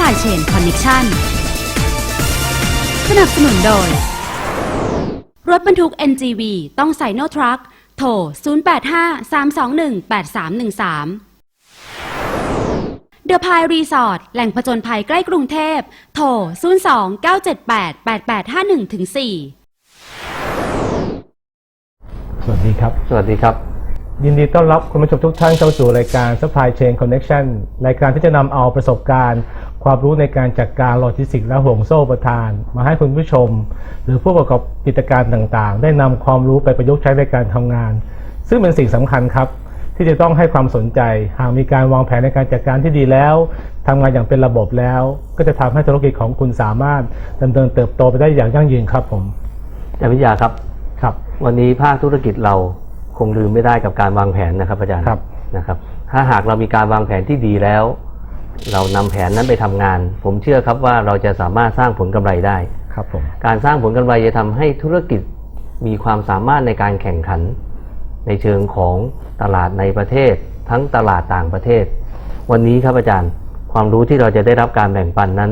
Supply Chain Connection สนับสนุนโดย รถบรรทุก NGV ต้องใส่โนทรัคโทร 085 321 8313 เดอะพายรีสอร์ทแหล่งผจญภัยใกล้กรุงเทพ โทร 02 978 8851ถึง4สวัสดีครับ สวัสดีครับ ยินดีต้อนรับคุณผู้ชมทุกท่านเข้าสู่รายการ Supply Chain Connection รายการที่จะนำเอาประสบการณ์ ความรู้ในการจัดการโลจิสติกส์และห่วงโซ่ประทาน มาให้คุณผู้ชม หรือผู้ประกอบกิจการต่างๆ ได้นำความรู้ไปประยุกต์ใช้ในการทำงาน ซึ่งเป็นสิ่งสำคัญครับ ที่จะต้องให้ความสนใจ หากมีการวางแผนในการจัดการที่ดีแล้วทำงานอย่างเป็นระบบแล้ว ก็จะทำให้ธุรกิจของคุณสามารถดำเนินเติบโตไปได้อย่างยั่งยืนครับผมอาจารย์วิทยาครับครับ วันนี้ภาคธุรกิจเราคงลืมไม่ได้กับการวางแผนนะครับอาจารย์ครับนะครับ ถ้าหากเรามีการวางแผนที่ดีแล้ว เรานำแผนนั้นไปทำงาน ผมเชื่อครับว่าเราจะสามารถสร้างผลกำไรได้ครับผมการสร้างผลกำไรจะทำให้ธุรกิจมีความสามารถในการแข่งขัน ในเชิงของตลาดในประเทศ ทั้งตลาดต่างประเทศ วันนี้ครับอาจารย์ความรู้ที่เราจะได้รับการแบ่งปันนั้น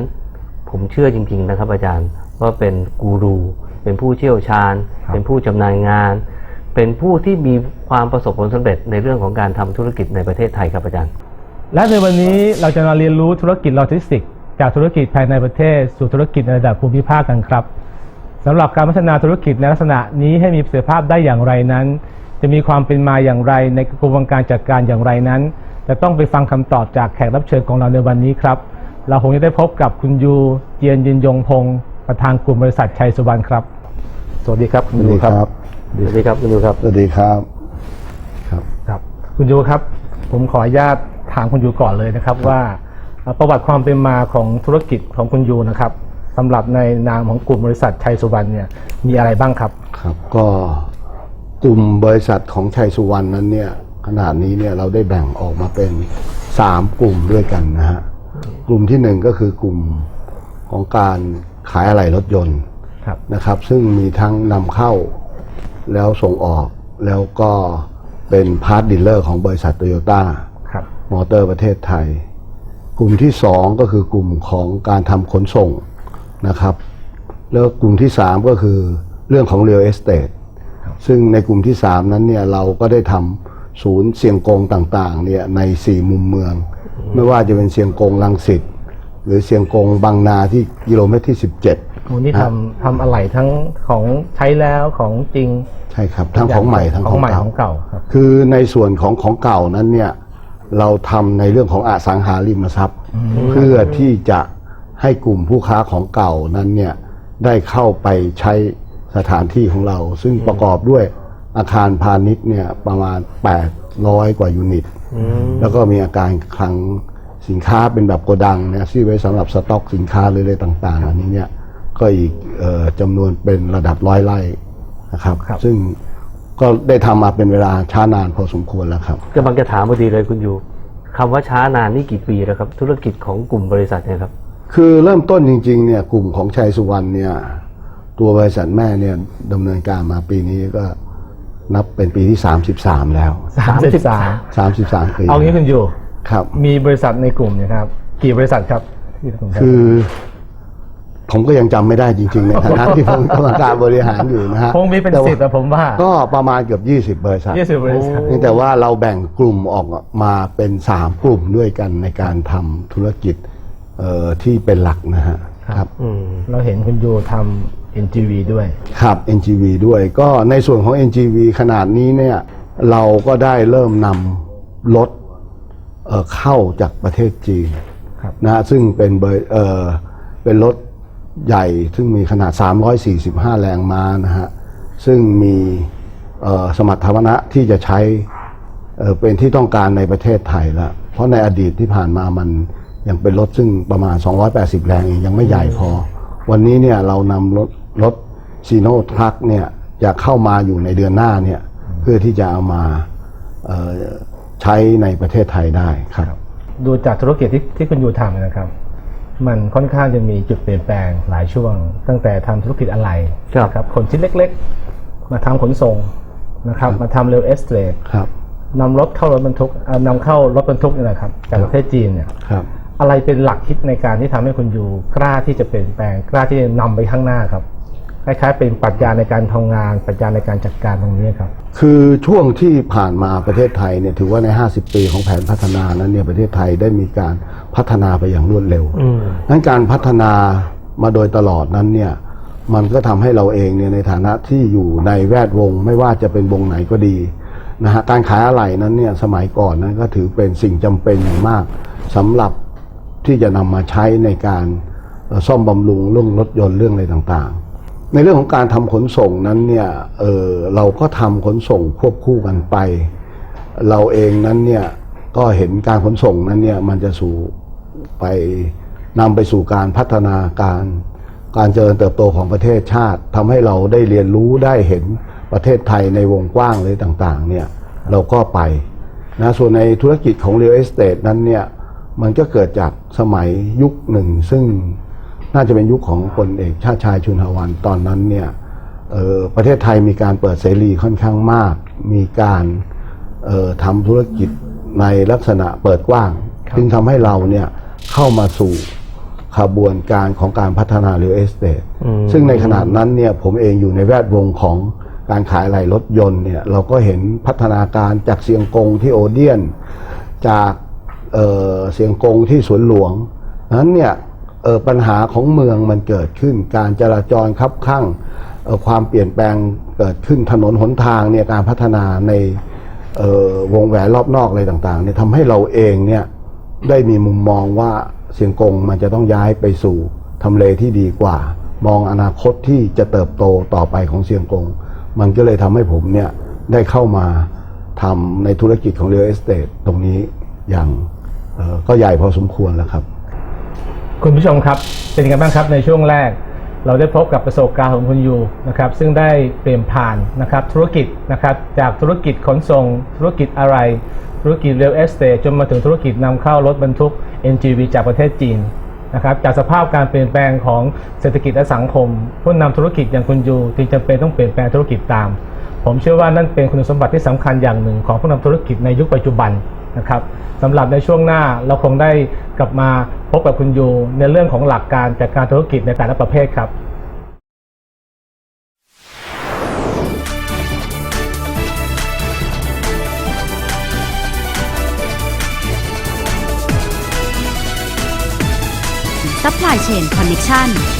ผมเชื่อจริง ๆ นะครับอาจารย์ว่าเป็นกูรู เป็นผู้เชี่ยวชาญครับเป็นผู้ชำนาญงาน เป็นผู้ที่มีความประสบผลสำเร็จในเรื่องของการทำธุรกิจในประเทศไทยครับอาจารย์ และในวันนี้เราจะมาเรียนรู้ธุรกิจโลจิสติกส์จากธุรกิจภายในประเทศ สู่ธุรกิจในระดับภูมิภาคกันครับสำหรับการพัฒนาธุรกิจในลักษณะนี้ให้มีประสิทธิภาพได้อย่างไรนั้น จะมีความเป็นมาอย่างไรในกระบวนการจัดการอย่างไรนั้น จะต้องไปฟังคำตอบจากแขกรับเชิญของเราในวันนี้ครับ เราคงจะได้พบกับคุณยูเจียนยินยงพงศ์ประธานกลุ่มบริษัทชัยสุวรรณครับ สวัสดีครับคุณยูครับ สวัสดีครับคุณดูครับ สวัสดีครับ ครับ ครับ คุณยูครับ ผมขออนุญาตถามคุณยูก่อนเลยนะครับว่าเอ่อประวัติความเป็นมาของธุรกิจของคุณยูนะครับสำหรับในนามของกลุ่มบริษัทชัยสุวรรณเนี่ยมีอะไรบ้างครับครับ ก็กลุ่มบริษัทของชัยสุวรรณนั้นเนี่ยขนาดนี้เนี่ยเราได้แบ่งออกมาเป็นสามกลุ่มด้วยกันนะฮะกลุ่มที่หนึ่งก็คือกลุ่มของการขายอะไหล่รถยนต์ครับนะครับ ซึ่งมีทั้งนำเข้าแล้วส่งออกแล้วก็เป็นพาร์ทดีลเลอร์ของบริษัทโตโยต้าครับ มอเตอร์ประเทศไทย กลุ่มที่สองก็คือกลุ่มของการทำขนส่งนะครับ แล้วกลุ่มที่สามก็คือเรื่องของ real estate ซึ่งในกลุ่มที่สามนั้นเนี่ยเราก็ได้ทำศูนย์เสียงกงต่างๆเนี่ยในสี่มุมเมือง ไม่ว่าจะเป็นเสียงกงลังสิตหรือเสียงกงบางนาที่กิโลเมตรที่ 17วันนี้ทำทำอะไรทั้งของใช้แล้วของจริง ใช่ครับ ทั้งของใหม่ทั้งขขอองงใหม่เก่าของเก่าครับคือในส่วนของของเก่านั้นเนี่ย เราทำในเรื่องของอสังหาริมทรัพย์ เพื่อที่จะให้กลุ่มผู้ค้าของเก่านั้นเนี่ยได้เข้าไปใช้สถานที่ของเรา ซึ่งประกอบด้วยอาคารพาณิชย์เนี่ยประมาณ 800 กว่ายูนิต แล้วก็มีอาการคลังสินค้าเป็นแบบโกดังเนี่ยที่ไว้สำหรับสต็อกสินค้าหรืออะไรต่างๆ อันนี้เนี่ยก็อีกเอ่อจำนวนเป็นระดับร้อยไร่นะครับครับซึ่ง ก็ได้ทำมาเป็นเวลาช้านานพอสมควรแล้วครับ กำลังจะถามพอดีเลยคุณยูคำว่าช้านานนี่กี่ปีแล้วครับ ธุรกิจของกลุ่มบริษัทเนี่ยครับ คือเริ่มต้นจริงๆเนี่ยกลุ่มของชัยสุวรรณเนี่ยตัวบริษัทแม่เนี่ยดำเนินการมาปีนี้ก็นับเป็นปีที่ 33 แล้วสามสิบสาม33ปีเอางี้คุณยูครับ มีบริษัทในกลุ่มเนยครับ กี่บริษัทครับที่ผมจำคือ ผมก็ยังจำไม่ได้จริงๆ ในฐานะที่ผมกรรมการบริหารอยู่นะฮะคงมีเป็นแต่ว่าสิบแต่ผมว่า ก็ประมาณเกือบ 20 บริษัทยี่สิบบริษัท เพียงแต่ว่าเราแบ่งกลุ่มออกมาเป็น 3 กลุ่มด้วยกันในการทำธุรกิจเอ่อที่เป็นหลักนะฮะครับอืมเราเห็นคุณยูทำ NGV ด้วย ครับ NGV ด้วยก็ในส่วนของ NGV ขนาดนี้เนี่ยเราก็ได้เริ่มนำรถเอ่อเข้าจากประเทศจีนครับ นะฮะซึ่งเป็นเบอร์เอ่อเป็นรถ ใหญ่ซึ่งมีขนาด 345 แรงม้านะฮะ ซึ่งมีสมรรถนะที่จะใช้เป็นที่ต้องการในประเทศไทยแล้วเพราะในอดีตที่ผ่านมามันยังเป็นรถซึ่งประมาณ 280 แรงเองยังไม่ใหญ่พอ วันนี้เนี่ยเรานำรถรถซีโนทรัคเนี่ยจะเข้ามาอยู่ในเดือนหน้าเนี่ยเพื่อที่จะเอามาใช้ในประเทศไทยได้ครับ ดูจากธุรกิจที่ที่คุณอยู่ทำนะครับ มันค่อนข้างจะมีจุดเปลี่ยนแปลงหลายช่วง ตั้งแต่ทำธุรกิจอะไรครับนะครับขนชิ้นเล็กๆ มาทำขนส่งนะครับ มาทำเรลเอสเตทครับนำรถเข้ารถบรรทุกเอ่อนำเข้ารถบรรทุกนี่แหละครับจากประเทศจีนเนี่ยครับอะไรเป็นหลักคิดในการที่ทำให้คุณยูกล้าที่จะเปลี่ยนแปลงกล้าที่จะนำไปข้างหน้าครับ คล้ายๆเป็นปรัชญาในการทำงานปรัชญาในการจัดการตรงนี้ครับ คือช่วงที่ผ่านมาประเทศไทยเนี่ยถือว่าใน 50 ปีของแผนพัฒนานั้นเนี่ยประเทศไทยได้มีการพัฒนาไปอย่างรวดเร็วอืมนั้นการพัฒนามาโดยตลอดนั้นเนี่ยมันก็ทำให้เราเองเนี่ยในฐานะที่อยู่ในแวดวง ไม่ว่าจะเป็นวงไหนก็ดีนะฮะการขายอะไหล่นั้นเนี่ยสมัยก่อนนั้นก็ถือเป็นสิ่งจำเป็นอย่างมากสำหรับที่จะนำมาใช้ในการเอ่อซ่อมบำรุงเรื่องรถยนต์เรื่องอะไรต่างๆ ในเรื่องของการทำขนส่งนั้นเนี่ยเออเราก็ทำขนส่งควบคู่กันไป เราเองนั้นเนี่ยก็เห็นการขนส่งนั้นเนี่ยมันจะสู่ไปนำไปสู่การพัฒนาการการเจริญเติบโตของประเทศชาติทำให้เราได้เรียนรู้ได้เห็นประเทศไทยในวงกว้างเลยต่างๆเนี่ยเราก็ไปนะส่วนในธุรกิจของ real estate นั้นเนี่ยมันก็เกิดจากสมัยยุคหนึ่งซึ่ง น่าจะเป็นยุคของพลเอกชาติชายชุนหวันตอนนั้นเนี่ยเอ่อประเทศไทยมีการเปิดเสรีค่อนข้างมาก มีการเอ่อทำธุรกิจในลักษณะเปิดกว้างครับจึงทำให้เราเนี่ยเข้ามาสู่ขบวนการของการพัฒนา real estate อืมซึ่งในขณะนั้นเนี่ยผมเองอยู่ในแวดวงของการขายอะไหล่รถยนต์เนี่ยเราก็เห็นพัฒนาการจากเสียงกงที่โอเดียน จากเอ่อเสียงกงที่สวนหลวงนั้นเนี่ยเอ่อ ปัญหาของเมืองมันเกิดขึ้น การจราจรคับข้างออความเปลี่ยนแปลงเกิดขึ้นถนนหนทางเนี่ยการพัฒนาในออวงแหวนรอบนอกอะไรต่างๆเนี่ยทำให้เราเองเนี่ยได้มีมุมมองว่าเสียงกงมันจะต้องย้ายไปสู่ทำเลที่ดีกว่า มองอนาคตที่จะเติบโตต่อไปของเสียงกง มันก็เลยทำให้ผมเนี่ยได้เข้ามาทำในธุรกิจของ real estate ตรงนี้อย่างออก็ใหญ่พอสมควรแล้วครับ คุณผู้ชมครับเป็นยังไงบ้างครับในช่วงแรก เราได้พบกับประสบการณ์ของคุณยูนะครับซึ่งได้เปลี่ยนผ่านนะครับธุรกิจนะครับจากธุรกิจขนส่ง ธุรกิจอะไร ธุรกิจ real estate จนมาถึงธุรกิจนำเข้ารถบรรทุก NGV จากประเทศจีนนะครับจากสภาพการเปลี่ยนแปลงของเศรษฐกิจและสังคม ผู้นำธุรกิจอย่างคุณยูจึงจำเป็นต้องเปลี่ยนแปลงธุรกิจตาม ผมเชื่อว่านั่นเป็นคุณสมบัติที่สำคัญอย่างหนึ่งของผู้นำธุรกิจในยุคปัจจุบัน นะครับสำหรับในช่วงหน้าเราคงได้กลับมาพบกับคุณยูในเรื่องของหลักการจัดการธุรกิจในแต่ละประเภทครับ Supply Chain Connection